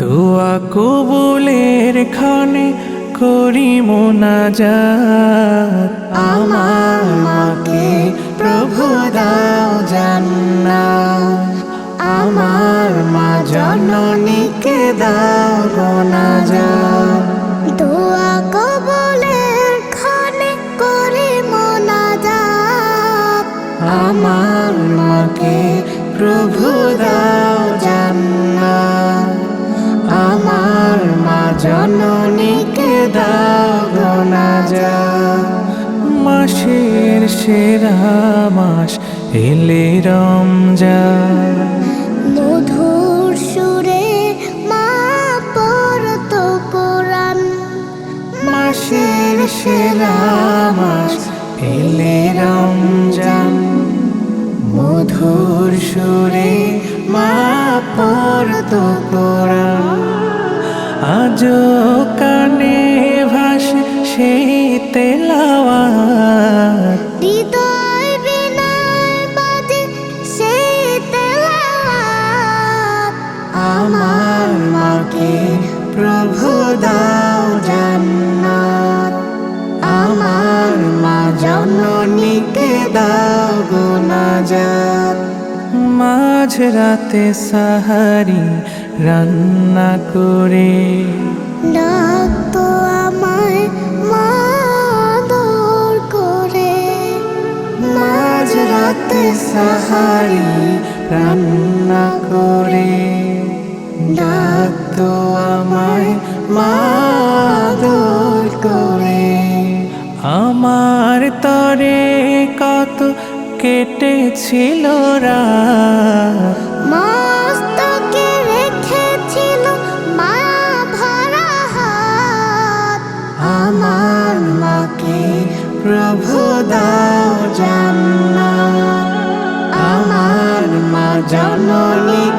দোয়া কবুলের খানে করি মোনাজাত আমার আমার মা জননীকে দাও গোনাজাত দোয়া কবুলের খানে করে মোনাজাত আমার মাকে প্রভু দাও জান্নাত। আমার মা জননীকে দাও গোনাজাত মাসের সেরা মাস এলে রমজান। সেরা মাস এলে রমজান। মধুর সুরে মা পড়ত কোরআন। আজ কানে ভাসে সেই আমার মাকে প্রভু দাও জননীকে দাও গুনাজাত মাঝ রাতে সাহারি রান্না করে। ডাকতো আমায় মা আদর করে। মাঝ রাতে সাহারি রান্না করে। ডাকতো আমায় মাদর তরে কত কেটেছিল রাত মস্তকে রেখেছিল মা ভরা হাত। আমার মাকে প্রভু দাও জান্নাত। আমার মা জননীকে